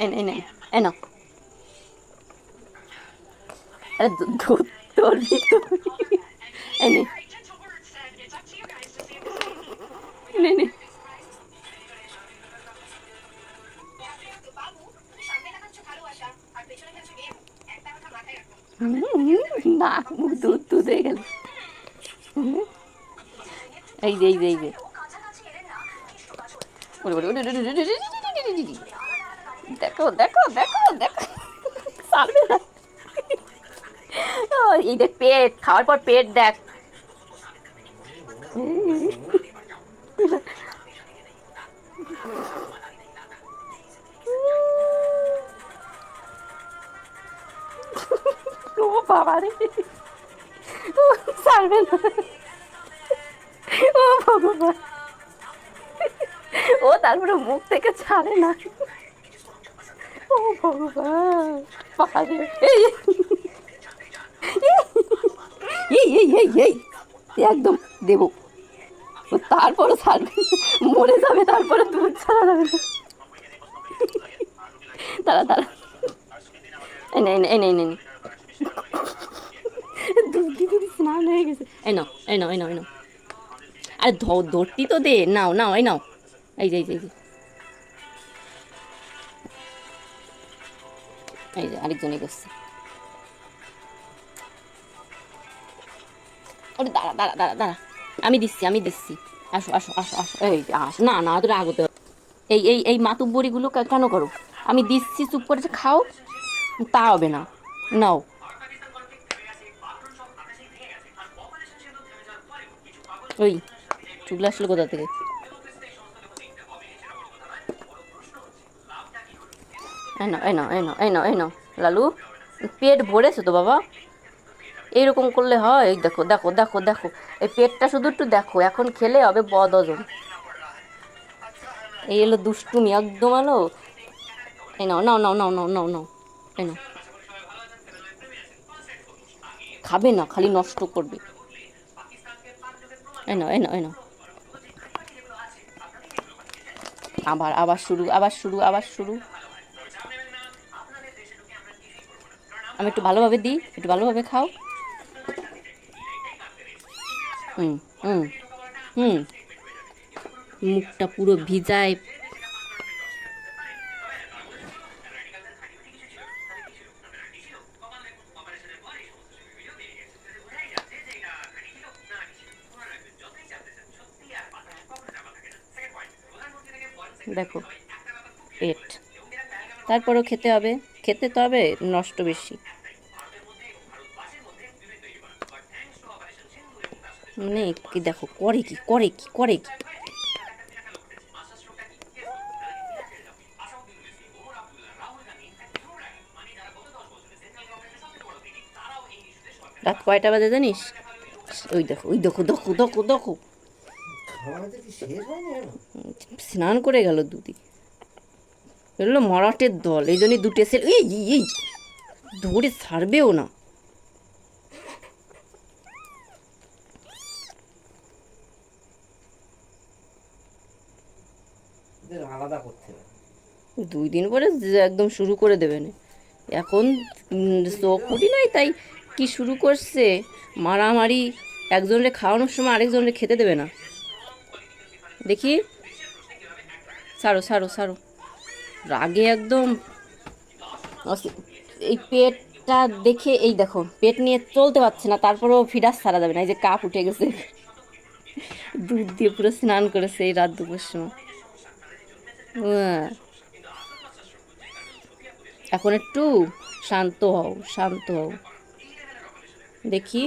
এনে এনে এনো আরে দুধ ধরবি তুই। এনে নে নে নাক মুখ দুধ দুধ হয়ে গেল এই যে এই যে এই যে দেখো দেখো দেখো দেখো। সামনে এই দেখ পেট, খাওয়ার পর পেট দেখ। ও বাবা না। ও তারপরে মুখ থেকে ছাড়ে না। ও ভগবান এই এই এই এই এই, একদম দেবো। তারপরে না। মরে যাবে, তারপরে দুধ ছাড়া যাবে না। দাঁড়া দাঁড়া। এনে এনে এনে দুধ দিদি স্নান হয়ে গেছে। এই নাও এই নাও এই নাও এই নাও। আরে ধ- ধরতি তো দে। নাও নাও, এই নাও। এই যে এই যে। এই যে আরেকজন দাঁড়া দাঁড়া দাঁড়া দাঁড়া। আমি দিচ্ছি আমি দিচ্ছি। আসো আসো আসো আসো। এই না না তোরা আগতে। এই এই এই মাতুব্বরিগুলো কেন করো? আমি দিচ্ছি, চুপ করে খাও। তা হবে না। নাও। ওই, চুগলা আসলো কোথা থেকে? নাও এই নাও এই নাও লালু, পেট ভরেছে তো বাবা। এইরকম করলে হয়, এই দেখো দেখো দেখো দেখো। এই পেটটা শুধু একটু দেখো, এখন খেলে হবে বদ হজম এই এলো দুষ্টুমি, একদম আলো। এই নাও নাও নাও নাও নাও নাও নাও। এই নাও। খাবে না, খালি নষ্ট করবে। এই নাও এই নাও এই নাও। আবার আবার শুরু আবার শুরু আবার শুরু। আমি একটু ভালোভাবে দিই, একটু ভালোভাবে খাও। হুম হুম হুম। মুখটা পুরো ভিজায়। দেখো পেট তারপরেও খেতে হবে। খেতে তো হবে নষ্ট বেশি। মানে কি দেখো করে কি করে কি করে কি? রাত কয়টা বাজে জানিস? ওই দেখো ওই দেখো দেখো দেখো দেখো? স্নান করে গেল দুদি এগুলো মরাটের দল এই জন্যই দুটো এসে এই এই, ধরে ছাড়বেও না। আলাদা করতে দুই দিন পরে একদম শুরু করে দেবে না। এখন চোখ নাই তাই কি শুরু করছে? মারামারি একজনের খাওয়ানোর সময় আরেকজনের খেতে দেবে না। দেখি। সারো সারো সারো রাগে একদম এই পেটটা দেখে, এই দেখো, পেট নিয়ে চলতে পারছে না, তারপরেও ফিরাস ছাড়া যাবে না, এই যে কাপ উঠে গেছে। দুধ দিয়ে পুরো স্নান করেছে এই রাত দুপুর সময়। এখন একটু শান্ত হও শান্ত হও। দেখি।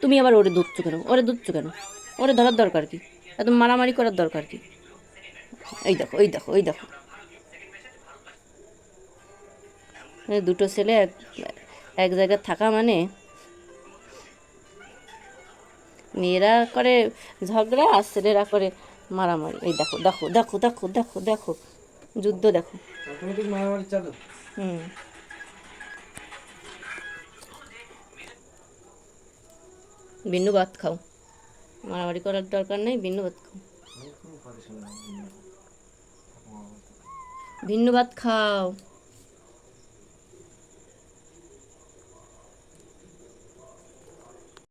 তুমি আবার ওরে দুধছো কেন ওরে দুধছো কেন ওরে ধরার দরকার কি? এত মারামারি করার দরকার কি? এই দেখো এই দেখো এই দেখো। দুটো ছেলে এক এক জায়গায় থাকা মানে? মেয়েরা করে ঝগড়া আর ছেলেরা করে মারামারি। এই দেখো দেখো দেখো দেখো দেখো দেখো। যুদ্ধ দেখো। হুম। বিন্নু ভাত খাও। মারামারি করার দরকার নেই বিন্নু ভাত খাও। ভিন্ন ভাত খাও।